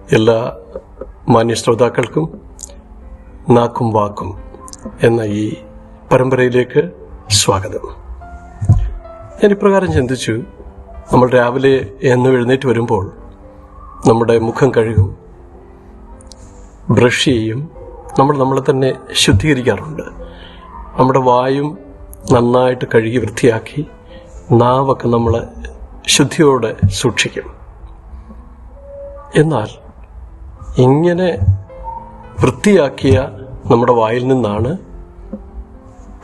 എല്ലാ മാന്യ ശ്രോതാക്കൾക്കും നാക്കും വാക്കും എന്ന ഈ പരമ്പരയിലേക്ക് സ്വാഗതം. ഞാൻ ഇപ്രകാരം ചിന്തിച്ചു നമ്മൾ രാവിലെ എന്ന് എഴുന്നേറ്റ് വരുമ്പോൾ നമ്മുടെ മുഖം കഴുകും ബ്രഷ് ചെയ്യും നമ്മൾ നമ്മളെ തന്നെ ശുദ്ധീകരിക്കാറുണ്ട്. നമ്മുടെ വായും നന്നായിട്ട് കഴുകി വൃത്തിയാക്കി നാവൊക്കെ നമ്മൾ ശുദ്ധിയോടെ സൂക്ഷിക്കും. എന്നാൽ ഇങ്ങനെ വൃത്തിയാക്കിയ നമ്മുടെ വായിൽ നിന്നാണ്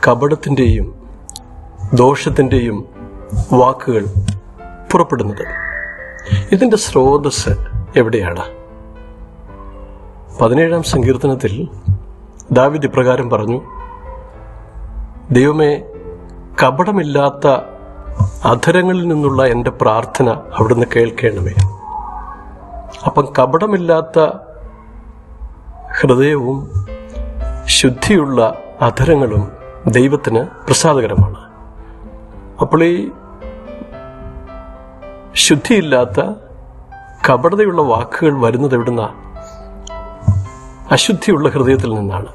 കപടത്തിന്റെയും ദോഷത്തിന്റെയും വാക്കുകൾ പുറപ്പെടുന്നത്. ഇതിന്റെ സ്രോതസ് എവിടെയാണ്? പതിനേഴാം സങ്കീർത്തനത്തിൽ ദാവിദ് ഇപ്രകാരം പറഞ്ഞു ദൈവമേ കപടമില്ലാത്ത അധരങ്ങളിൽ നിന്നുള്ള എന്റെ പ്രാർത്ഥന അവിടുന്ന് കേൾക്കണമേ. അപ്പം കപടമില്ലാത്ത ഹൃദയവും ശുദ്ധിയുള്ള അധരങ്ങളും ദൈവത്തിന് പ്രസാദകരമാണ്. അപ്പോൾ ഈ ശുദ്ധിയില്ലാത്ത കപടതയുള്ള വാക്കുകൾ വരുന്നത് എവിടുന്ന? അശുദ്ധിയുള്ള ഹൃദയത്തിൽ നിന്നാണ്.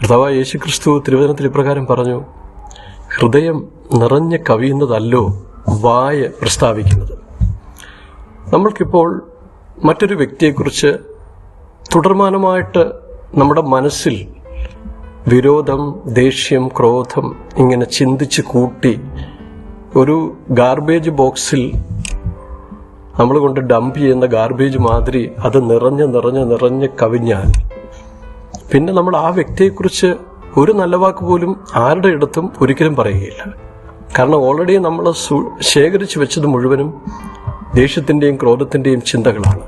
കർത്താവ് യേശു ക്രിസ്തു തിരുവചനത്തിൽ ഇപ്രകാരം പറഞ്ഞു ഹൃദയം നിറഞ്ഞ് കവിയുന്നതല്ലോ വായ പ്രസ്താവിക്കുന്നത്. നമ്മൾക്കിപ്പോൾ മറ്റൊരു വ്യക്തിയെക്കുറിച്ച് തുടർമാനമായിട്ട് നമ്മുടെ മനസ്സിൽ വിരോധം ദേഷ്യം ക്രോധം ഇങ്ങനെ ചിന്തിച്ച് കൂട്ടി ഒരു ഗാർബേജ് ബോക്സിൽ നമ്മൾ കൊണ്ട് ഡംപ് ചെയ്യുന്ന ഗാർബേജ് മാതിരി അത് നിറഞ്ഞ് നിറഞ്ഞ് നിറഞ്ഞ് കവിഞ്ഞാൽ പിന്നെ നമ്മൾ ആ വ്യക്തിയെക്കുറിച്ച് ഒരു നല്ല വാക്ക് പോലും ആരുടെ അടുത്തും ഒരിക്കലും പറയുകയില്ല. കാരണം ഓൾറെഡി നമ്മൾ ശേഖരിച്ച് വെച്ചത് മുഴുവനും ദേഷ്യത്തിന്റെയും ക്രോധത്തിന്റെയും ചിന്തകളാണ്.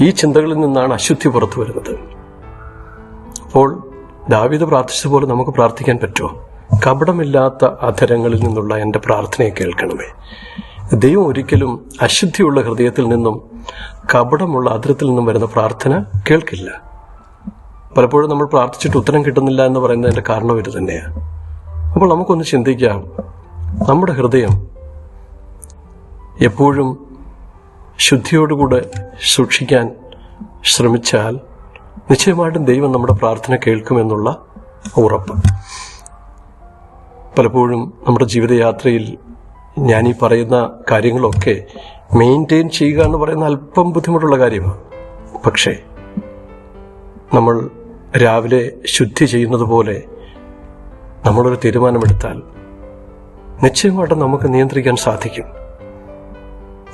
ഈ ചിന്തകളിൽ നിന്നാണ് അശുദ്ധി പുറത്തു വരുന്നത്. അപ്പോൾ ദാവീദ് പ്രാർത്ഥിച്ചതുപോലെ നമുക്ക് പ്രാർത്ഥിക്കാൻ പറ്റുമോ? കപടമില്ലാത്ത അധരങ്ങളിൽ നിന്നുള്ള എന്റെ പ്രാർത്ഥനയെ കേൾക്കണമേ. ദൈവം ഒരിക്കലും അശുദ്ധിയുള്ള ഹൃദയത്തിൽ നിന്നും കപടമുള്ള അധരത്തിൽ നിന്നും വരുന്ന പ്രാർത്ഥന കേൾക്കില്ല. പലപ്പോഴും നമ്മൾ പ്രാർത്ഥിച്ചിട്ട് ഉത്തരം കിട്ടുന്നില്ല എന്ന് പറയുന്നതിന്റെ കാരണം ഇത് തന്നെയാണ് അപ്പോൾ നമുക്കൊന്ന് ചിന്തിക്കാം നമ്മുടെ ഹൃദയം എപ്പോഴും ശുദ്ധിയോടുകൂടെ സൂക്ഷിക്കാൻ ശ്രമിച്ചാൽ നിശ്ചയമായിട്ടും ദൈവം നമ്മുടെ പ്രാർത്ഥന കേൾക്കുമെന്നുള്ള ഉറപ്പ്. പലപ്പോഴും നമ്മുടെ ജീവിതയാത്രയിൽ ഞാൻ ഈ പറയുന്ന കാര്യങ്ങളൊക്കെ മെയിന്റെയിൻ ചെയ്യുക എന്ന് പറയുന്ന അല്പം ബുദ്ധിമുട്ടുള്ള കാര്യമാണ്. പക്ഷേ നമ്മൾ രാവിലെ ശുദ്ധി ചെയ്യുന്നത് പോലെ നമ്മളൊരു തീരുമാനമെടുത്താൽ നിശ്ചയമായിട്ടും നമുക്ക് നിയന്ത്രിക്കാൻ സാധിക്കും.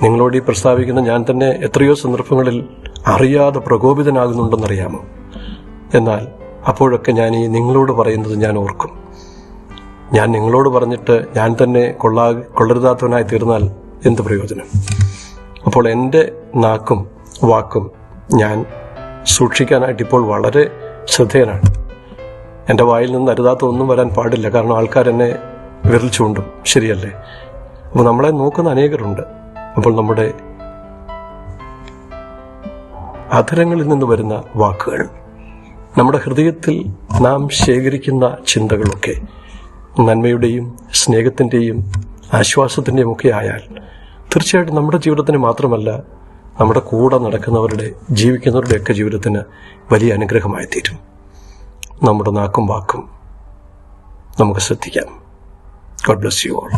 നിങ്ങളോട് ഈ പ്രസ്താവിക്കുന്ന ഞാൻ തന്നെ എത്രയോ സന്ദർഭങ്ങളിൽ അറിയാതെ പ്രകോപിതനാകുന്നുണ്ടെന്നറിയാമോ? എന്നാൽ അപ്പോഴൊക്കെ ഞാൻ ഈ നിങ്ങളോട് പറയുന്നത് ഞാൻ ഓർക്കും. ഞാൻ നിങ്ങളോട് പറഞ്ഞിട്ട് ഞാൻ തന്നെ കൊള്ളാ കൊള്ളരുതാത്തവനായി തീർന്നാൽ എന്ത് പ്രയോജനം? അപ്പോൾ എന്റെ നാക്കും വാക്കും ഞാൻ സൂക്ഷിക്കാനായിട്ട് ഇപ്പോൾ വളരെ ശ്രദ്ധേയനാണ്. എന്റെ വായിൽ നിന്ന് അരുതാത്ത ഒന്നും വരാൻ പാടില്ല കാരണം ആൾക്കാരെന്നെ വിരൽ ചൂണ്ടും. ശരിയല്ലേ? അപ്പോൾ നമ്മളെ നോക്കുന്ന അനേകരുണ്ട്. അപ്പോൾ നമ്മുടെ അധരങ്ങളിൽ നിന്ന് വരുന്ന വാക്കുകൾ നമ്മുടെ ഹൃദയത്തിൽ നാം ശേഖരിക്കുന്ന ചിന്തകളൊക്കെ നന്മയുടെയും സ്നേഹത്തിന്റെയും ആശ്വാസത്തിന്റെയും ഒക്കെ ആയാൽ തീർച്ചയായിട്ടും നമ്മുടെ ജീവിതത്തിന് മാത്രമല്ല നമ്മുടെ കൂടെ നടക്കുന്നവരുടെ ജീവിക്കുന്നവരുടെയൊക്കെ ജീവിതത്തിന് വലിയ അനുഗ്രഹമായി തീരും നമ്മുടെ നാക്കും വാക്കും നമുക്ക് ശ്രദ്ധിക്കാം. God bless you all